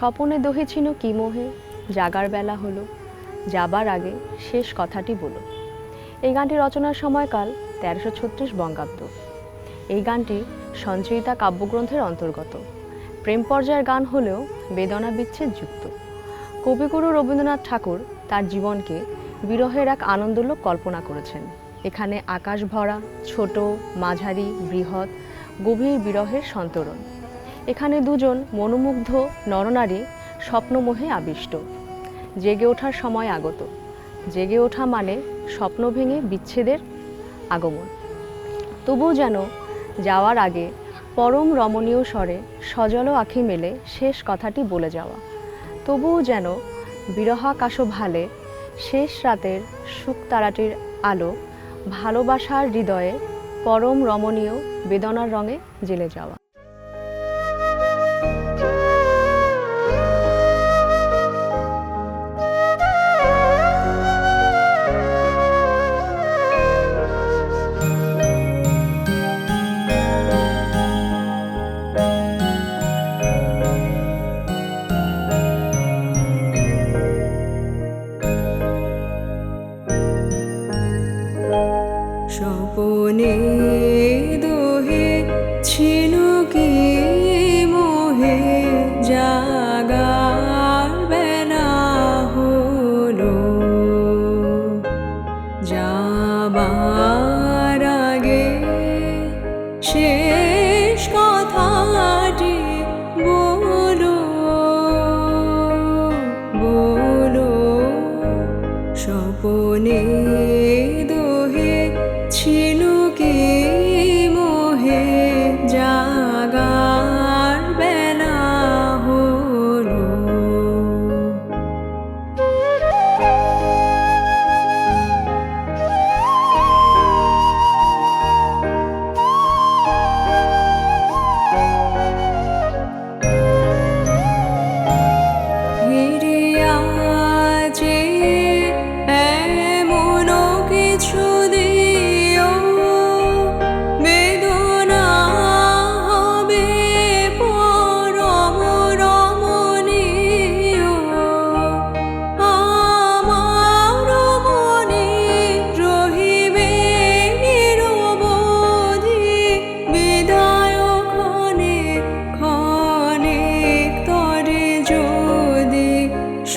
স্বপনে দহেছিল কি মোহে, জাগার বেলা হলো, যাবার আগে শেষ কথাটি বলো। এই গানটি রচনার সময়কাল তেরোশো ছত্রিশ বঙ্গাব্দ। এই গানটি সঞ্চয়িতা কাব্যগ্রন্থের অন্তর্গত। প্রেম পর্যায়ের গান হলেও বেদনা বিচ্ছেদ যুক্ত। কবিগুরু রবীন্দ্রনাথ ঠাকুর তার জীবনকে বিরহের এক আনন্দলোক কল্পনা করেছেন। এখানে আকাশ ভরা, ছোট, মাঝারি, বৃহৎ, গভীর বিরহের সন্তরণ। এখানে দুজন মনোমুগ্ধ নরনারী স্বপ্নমোহে আবিষ্ট। জেগে ওঠার সময় আগত। জেগে ওঠা মানে স্বপ্ন ভেঙে বিচ্ছেদের আগমন। তবুও যেন যাওয়ার আগে পরম রমণীয় স্বরে সজল আখি মেলে শেষ কথাটি বলে যাওয়া। তবুও যেন বিরহাকাশ ভালে শেষ রাতের সুখ তারাটির আলো ভালোবাসার হৃদয়ে পরম রমণীয় বেদনার রঙে জেলে যাওয়া। স্বপনে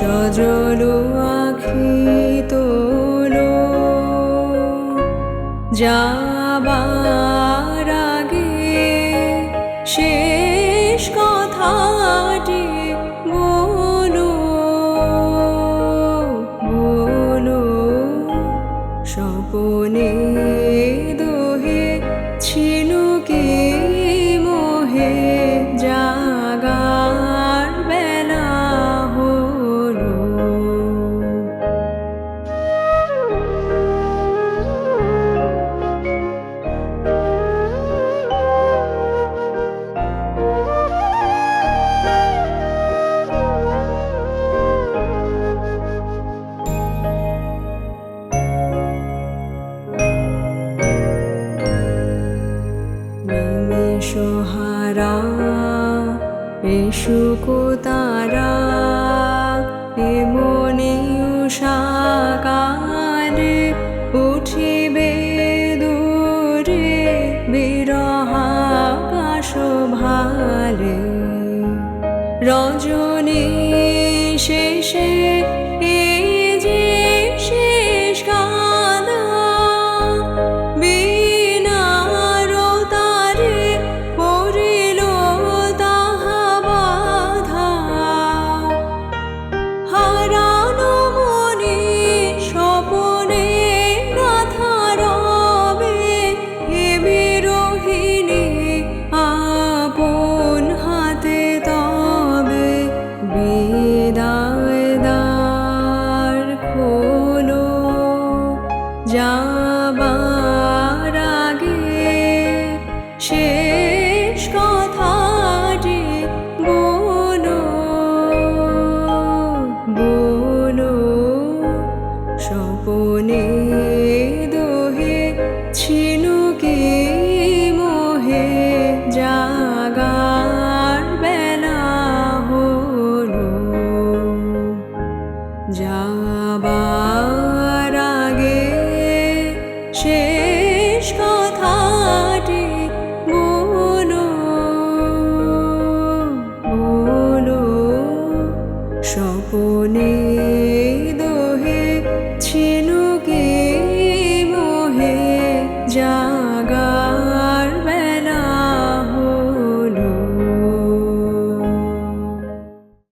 সজল আখি তোলো। যাবার আগে শেষ কথাটি বলো বলো। স্বপনে দোহে ছিনুকি মোহে নিমেষহারা এসুক তারা এমনি উষাকারে উঠিবে দূরে বিরহাকাশ ভালে রজনী শেষে শেষ কথাটি বলো বলো স্বপনের